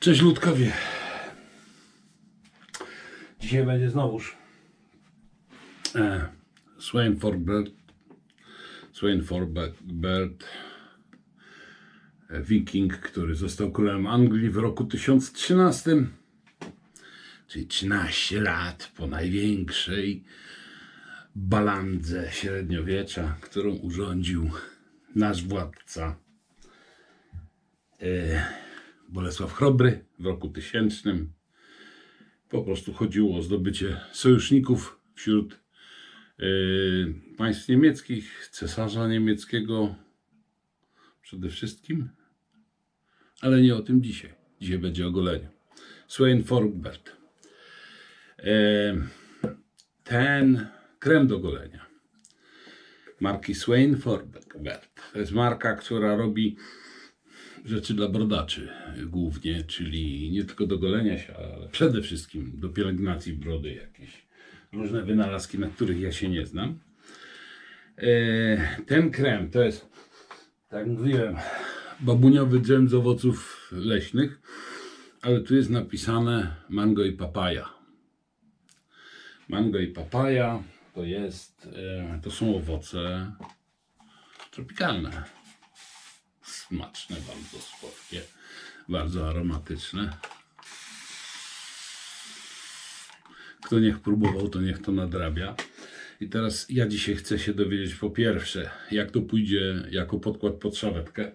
Cześć ludkowie. Dzisiaj będzie znowuż e, Swain Forbert, Swain Forbert, e, wiking, który został królem Anglii w roku 1013, czyli 13 lat po największej balandze średniowiecza, którą urządził nasz władca Bolesław Chrobry w roku tysięcznym. Po prostu chodziło o zdobycie sojuszników wśród y, państw niemieckich, cesarza niemieckiego przede wszystkim. Ale nie o tym dzisiaj. Dzisiaj będzie o goleniu. Swain Forbert. E, ten krem do golenia marki Swain Forbert. To jest marka, która robi rzeczy dla brodaczy głównie, czyli nie tylko do golenia się, ale przede wszystkim do pielęgnacji brody jakieś różne wynalazki, na których ja się nie znam. E, Ten krem to jest, tak mówiłem, babuniowy dżem z owoców leśnych, ale tu jest napisane mango i papaja. Mango i papaja to jest, e, to są owoce tropikalne smaczne, bardzo słodkie, bardzo aromatyczne. Kto niech próbował, to niech to nadrabia. I teraz ja dzisiaj chcę się dowiedzieć po pierwsze, jak to pójdzie jako podkład pod szawetkę.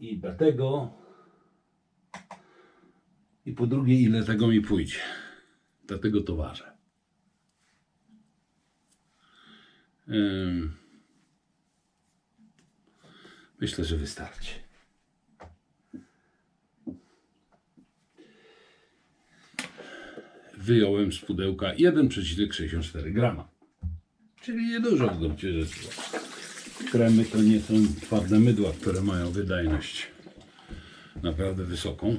I dlatego i po drugie, ile tego mi pójdzie. Dlatego to ważę. Myślę, że wystarczy. Wyjąłem z pudełka 1,64 grama. Czyli niedużo w gruncie rzeczy. Kremy to nie są twarde mydła, które mają wydajność naprawdę wysoką.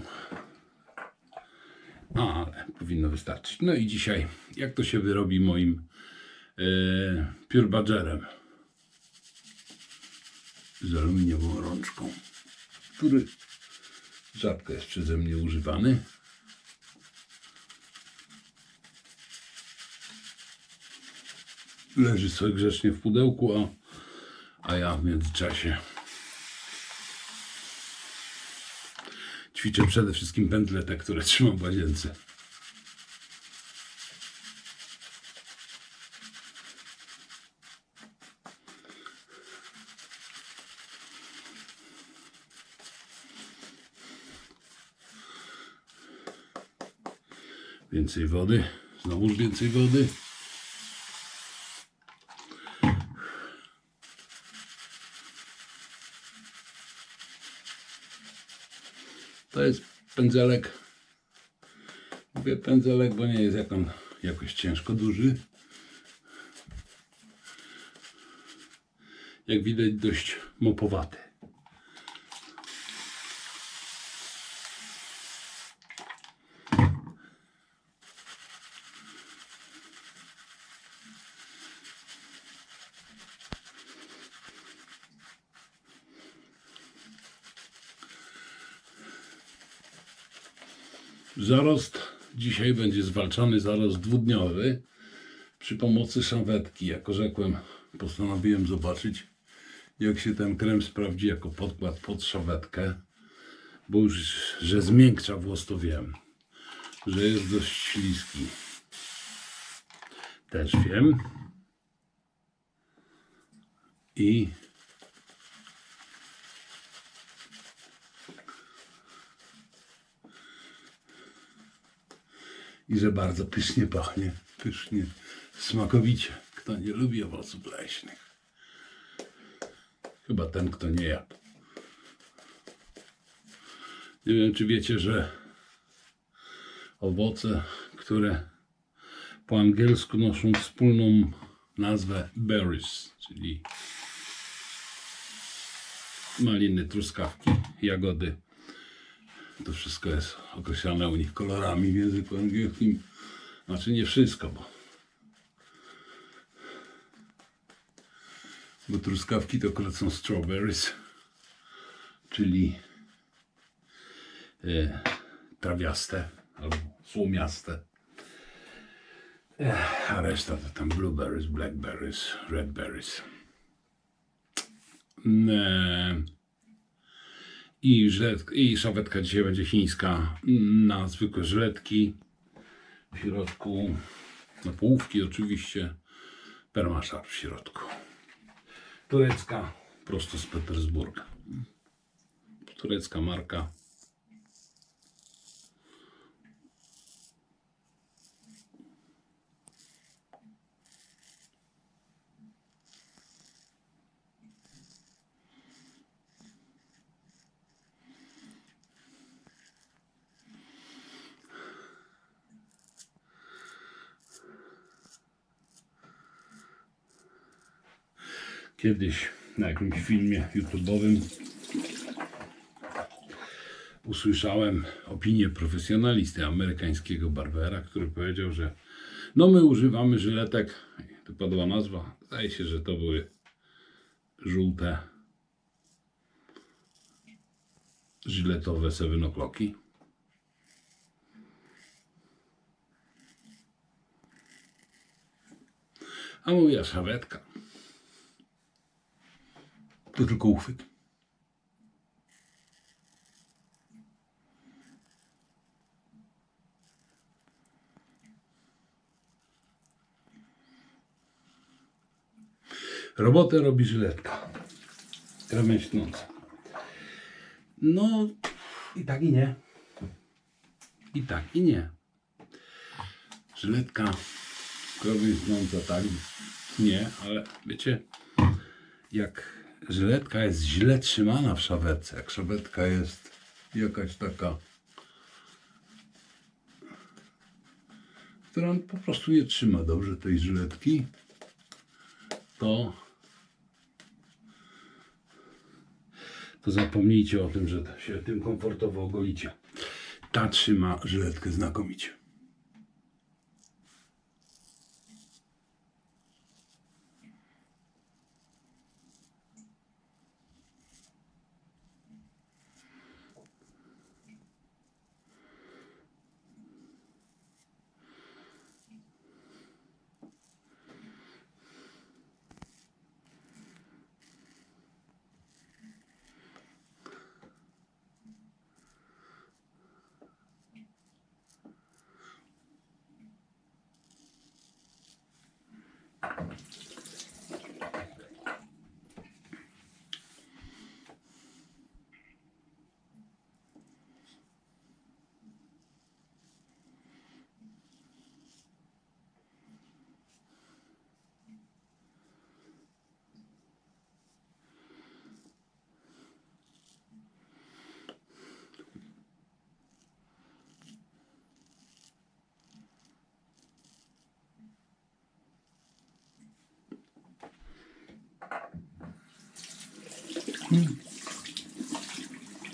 Ale powinno wystarczyć. No i dzisiaj, jak to się wyrobi moim e, Pure z aluminiową rączką, który rzadko jest przeze mnie używany. Leży sobie grzecznie w pudełku, a, a ja w międzyczasie ćwiczę przede wszystkim pętle te, które trzymam w łazience. Więcej wody, znowuż więcej wody. To jest pędzelek. Mówię pędzelek, bo nie jest jak on jakoś ciężko duży. Jak widać dość mopowaty. Zarost dzisiaj będzie zwalczany zarost dwudniowy przy pomocy szawetki. Jak rzekłem, postanowiłem zobaczyć, jak się ten krem sprawdzi jako podkład pod szawetkę, bo już, że zmiękcza włos, to wiem, że jest dość śliski. Też wiem. I i że bardzo pysznie pachnie, pysznie, smakowicie. Kto nie lubi owoców leśnych? Chyba ten, kto nie jadł. Nie wiem, czy wiecie, że owoce, które po angielsku noszą wspólną nazwę berries, czyli maliny, truskawki, jagody, to wszystko jest określane u nich kolorami w języku angielskim. Znaczy nie wszystko, bo, bo truskawki to akurat są strawberries, czyli e, trawiaste albo słomiaste. Ech, a reszta to tam blueberries, blackberries, redberries. Mm, e, I, żylet, I szawetka dzisiaj będzie chińska na zwykłe żyletki. W środku na połówki oczywiście. Permaszar w środku. Turecka prosto z Petersburga. Turecka marka. Kiedyś na jakimś filmie YouTube'owym usłyszałem opinię profesjonalisty amerykańskiego barbera, który powiedział, że no my używamy żyletek, to padła nazwa, zdaje się, że to były żółte żyletowe seven o'clocki. A moja szawetka to tylko uchwyt. Robotę robi żyletka. Krawężnąca. No i tak i nie. I tak i nie. Żyletka krawężnąca tak nie, ale wiecie, jak żyletka jest źle trzymana w szawetce, jak szawetka jest jakaś taka, która po prostu nie trzyma dobrze tej żyletki, to to zapomnijcie o tym, że się tym komfortowo ogolicie. Ta trzyma żyletkę znakomicie.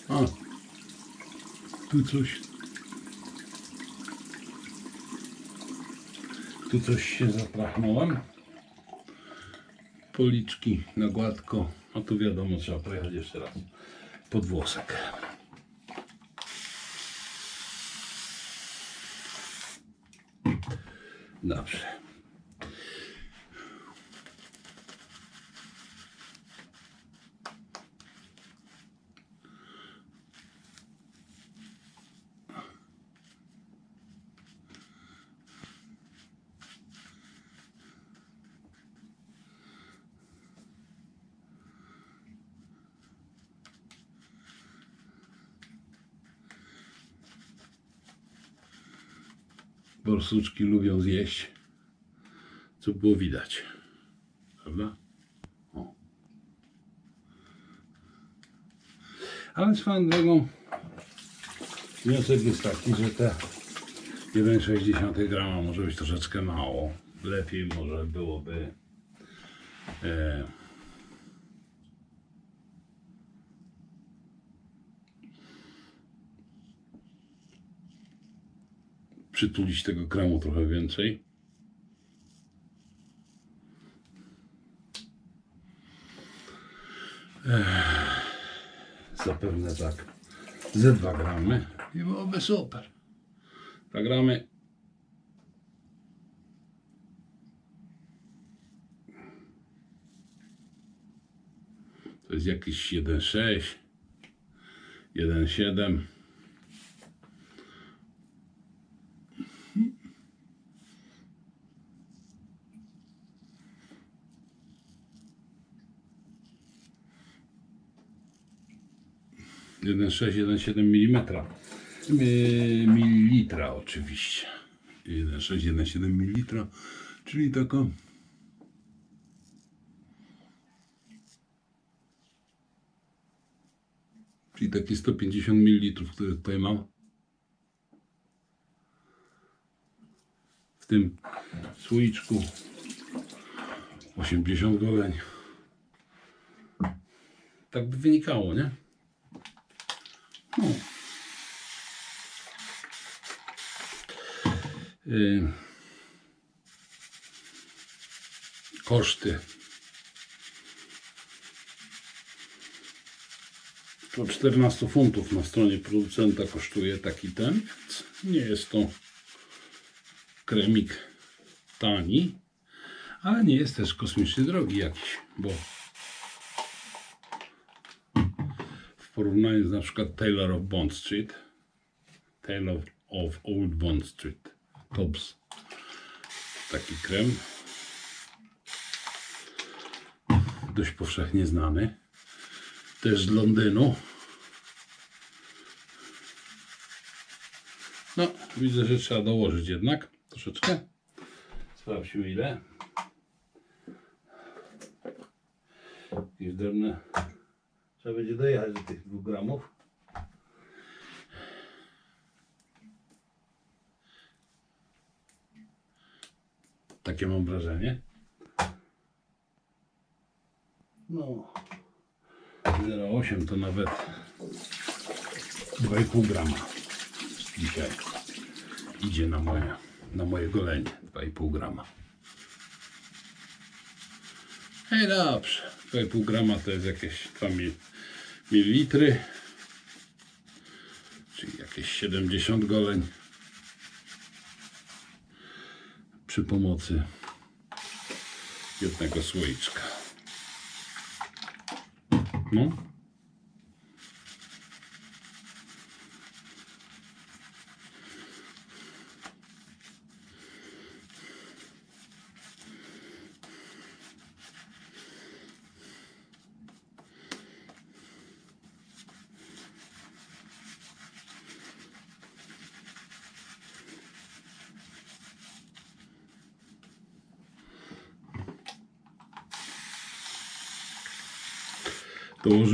A, tu coś. Tu coś się zaprachnąłem. Policzki na gładko. A tu wiadomo, trzeba pojechać jeszcze raz pod włosek. Dobrze. Borsuczki lubią zjeść, co było widać. Prawda? O. Ale swoją drogą wniosek jest taki, że te 1,6 grama może być troszeczkę mało. Lepiej może byłoby e, przytulić tego kremu trochę więcej. Ech, zapewne tak ze 2 gramy i byłoby super. Zagramy To jest jakiś 1,6, 1,7. Jeden sześć, jeden siedem milimetra. Mi- Mililitra oczywiście. 1,6, 1,7 mililitra, czyli taka Czyli takie 150 ml, które tutaj mam. W tym słoiczku 80 goleń. Tak by wynikało, nie? No. Yy. Koszty po 14 funtów na stronie producenta kosztuje taki ten, więc nie jest to kremik tani, ale nie jest też kosmicznie drogi jakiś, bo w porównaniu z na przykład Taylor of Bond Street, Taylor of Old Bond Street, Tops, taki krem, dość powszechnie znany też z Londynu. No, widzę, że trzeba dołożyć jednak troszeczkę. Sprawdźmy ile. Jakieś drobne. Trzeba będzie dojechać do tych dwóch gramów. Takie mam wrażenie. No. 0,8 to nawet 2,5 grama dzisiaj idzie na moje, na moje golenie 2,5 grama Hej dobrze 2,5 grama to jest jakieś 2 mil, mililitry czyli jakieś 70 goleń przy pomocy jednego słoiczka no.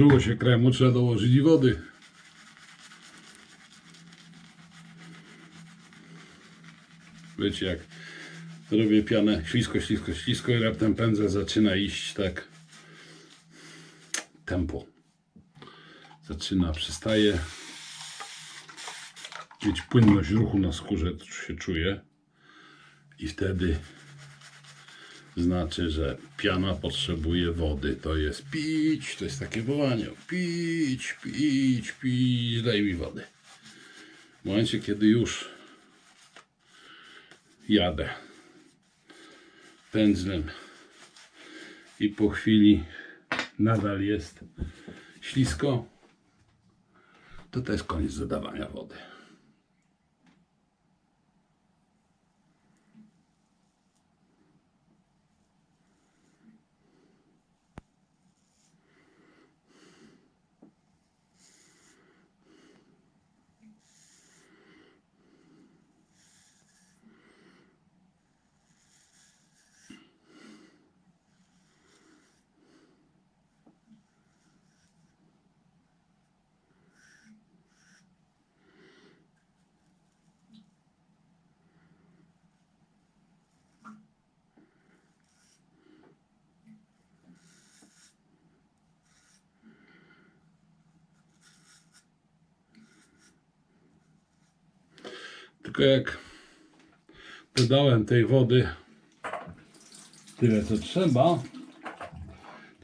Dołożyło się kremu, trzeba dołożyć i wody. Wiecie jak robię pianę ślisko, ślisko, ślisko i raptem pędzel zaczyna iść tak tempo. Zaczyna, przestaje mieć płynność ruchu na skórze, to się czuje i wtedy znaczy, że piana potrzebuje wody. To jest pić, to jest takie wołanie. Pić, pić, pić, daj mi wody. W momencie, kiedy już jadę pędzlem i po chwili nadal jest ślisko, to to jest koniec dodawania wody. troszeczkę jak dodałem tej wody tyle co trzeba,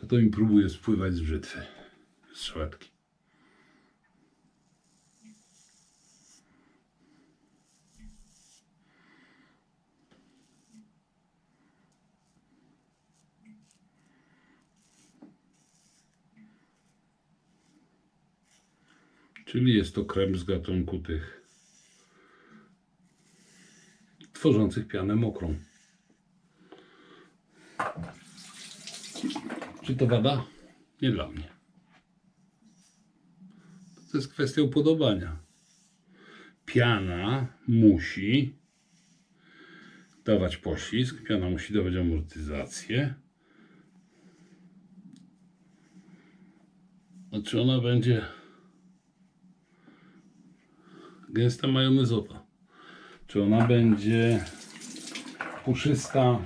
to to mi próbuje spływać z brzytwy, z sałatki. Czyli jest to krem z gatunku tych tworzących pianę mokrą. Czy to wada? Nie dla mnie. To jest kwestia upodobania. Piana musi dawać poślizg, piana musi dawać amortyzację. A czy ona będzie gęsta majonezowa? Czy ona będzie puszysta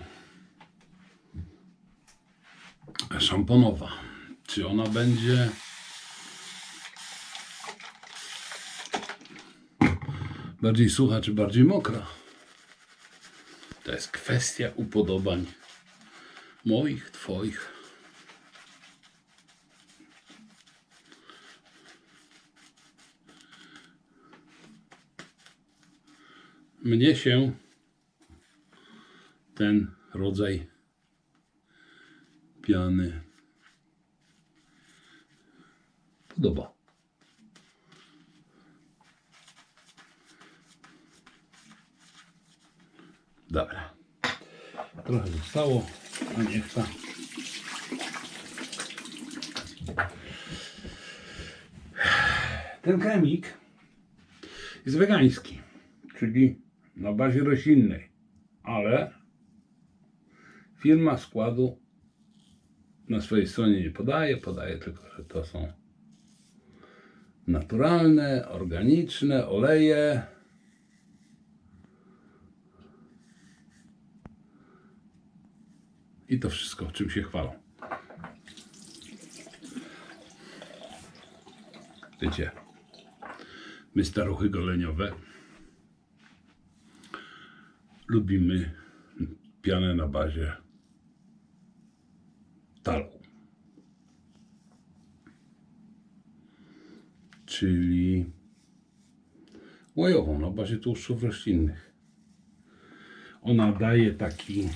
szamponowa? Czy ona będzie bardziej sucha, czy bardziej mokra? To jest kwestia upodobań moich, twoich. Mnie się ten rodzaj piany podoba. Dobra. Trochę zostało, a niech ta. Ten kremik jest wegański, czyli na bazie roślinnej, ale firma składu na swojej stronie nie podaje, podaje tylko, że to są naturalne, organiczne oleje. I to wszystko, czym się chwalą. Wiecie, my staruchy goleniowe lubimy pianę na bazie talu. Czyli łojową na bazie tłuszczów roślinnych. Ona daje taki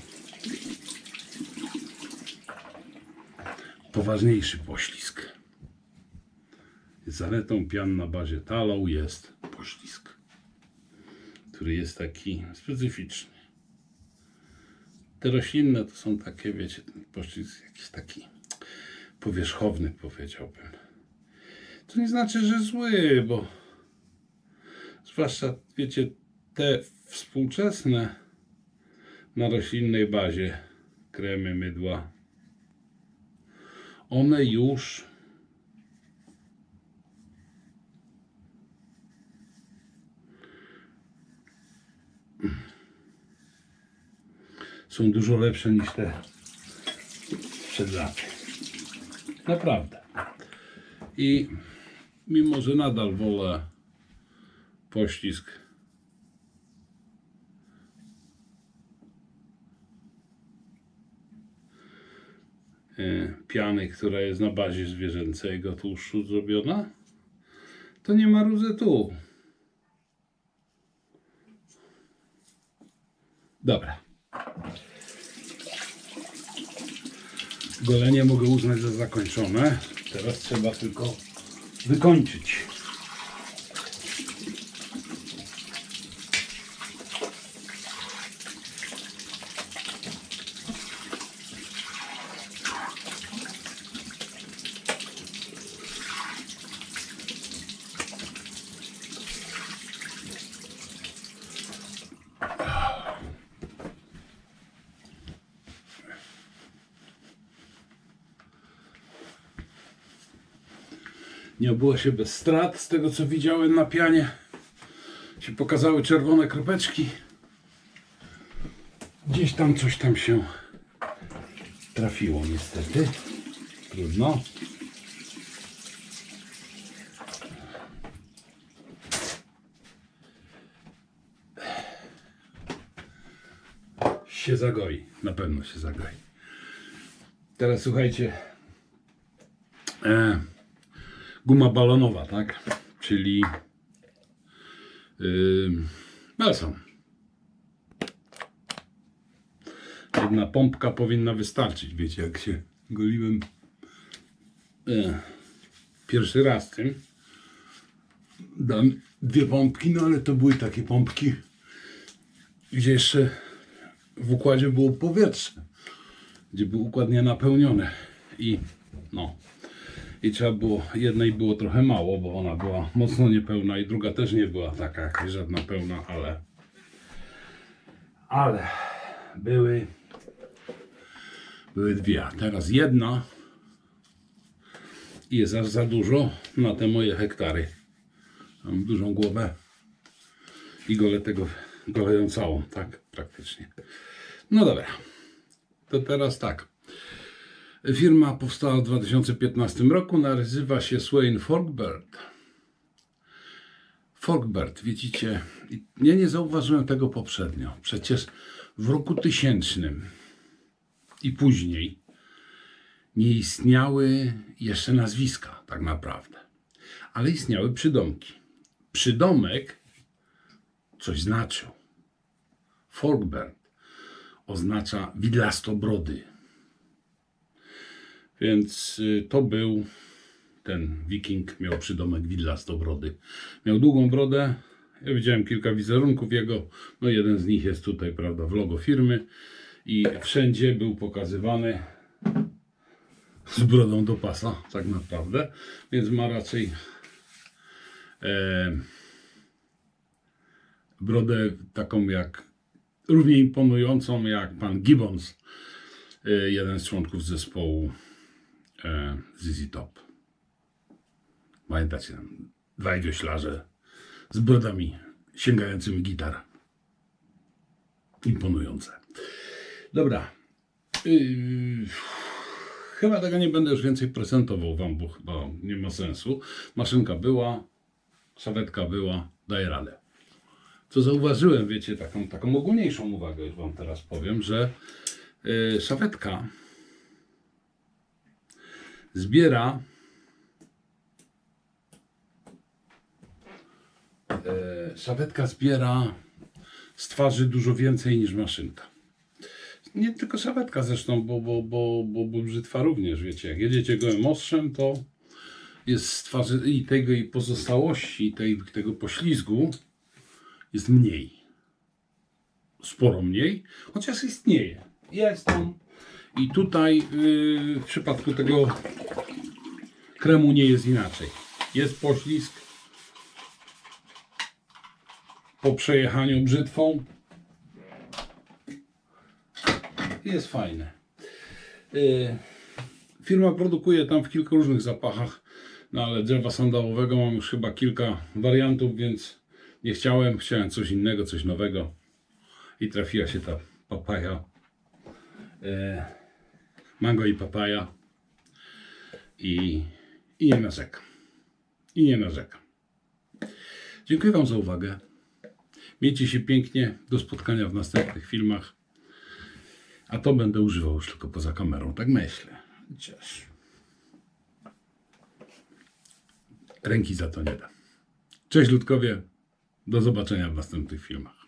poważniejszy poślizg. Zaletą pian na bazie talą jest poślizg, który jest taki specyficzny. Te roślinne to są takie, wiecie, ten poślizg jakiś taki powierzchowny, powiedziałbym. To nie znaczy, że zły, bo zwłaszcza, wiecie, te współczesne na roślinnej bazie kremy, mydła, one już są dużo lepsze niż te przed laty. Naprawdę. I mimo, że nadal wolę poślizg e, piany, która jest na bazie zwierzęcego tłuszczu zrobiona, to nie ma tu. Dobra. Golenie mogę uznać za zakończone. Teraz trzeba tylko wykończyć. Nie obyło się bez strat. Z tego co widziałem na pianie się pokazały czerwone kropeczki. Gdzieś tam coś tam się trafiło niestety. Trudno. Się zagoi. Na pewno się zagoi. Teraz słuchajcie. E, guma balonowa, tak? Czyli yy, balsam. Jedna pompka powinna wystarczyć. Wiecie, jak się goliłem e, pierwszy raz tym, dam dwie pompki, no ale to były takie pompki, gdzie jeszcze w układzie było powietrze, gdzie był układ nienapełniony i no i trzeba było, jednej było trochę mało, bo ona była mocno niepełna i druga też nie była taka jakaś żadna pełna, ale ale były były dwie, teraz jedna i jest aż za dużo na te moje hektary. Mam dużą głowę i golę tego, golę ją całą, tak praktycznie. No dobra, to teraz tak. Firma powstała w 2015 roku, nazywa się Swain Forkbird. Forkbird, widzicie, ja nie zauważyłem tego poprzednio. Przecież w roku tysięcznym i później nie istniały jeszcze nazwiska, tak naprawdę. Ale istniały przydomki. Przydomek coś znaczył. Forkbird oznacza widlastobrody. Więc y, to był ten wiking, miał przydomek widlastobrody. Miał długą brodę. Ja widziałem kilka wizerunków jego. No jeden z nich jest tutaj, prawda, w logo firmy. I wszędzie był pokazywany z brodą do pasa, tak naprawdę. Więc ma raczej e, brodę taką jak równie imponującą jak pan Gibbons, e, jeden z członków zespołu e, ZZ Top. Pamiętacie dwaj wioślarze z brodami sięgającymi gitar. Imponujące. Dobra. Yy, chyba tego nie będę już więcej prezentował wam, bo chyba nie ma sensu. Maszynka była, szawetka była, daje radę. Co zauważyłem, wiecie, taką, taką ogólniejszą uwagę już wam teraz powiem, że yy, zbiera e, szawetka zbiera z twarzy dużo więcej niż maszynka. Nie tylko szawetka zresztą, bo, bo, bo, bo, bo brzytwa również, wiecie, jak jedziecie gołym ostrzem, to jest z twarzy i tego i pozostałości tej, tego poślizgu jest mniej. Sporo mniej, chociaż istnieje. Jest on. I tutaj yy, w przypadku tego kremu nie jest inaczej. Jest poślizg po przejechaniu brzytwą. Jest fajne. Yy, firma produkuje tam w kilku różnych zapachach, no ale drzewa sandałowego mam już chyba kilka wariantów, więc nie chciałem, chciałem coś innego, coś nowego i trafiła się ta papaja. Yy, mango i papaja i, i nie narzekam. I nie narzekam. Dziękuję Wam za uwagę. Miejcie się pięknie. Do spotkania w następnych filmach. A to będę używał już tylko poza kamerą. Tak myślę. Chociaż ręki za to nie da. Cześć ludkowie. Do zobaczenia w następnych filmach.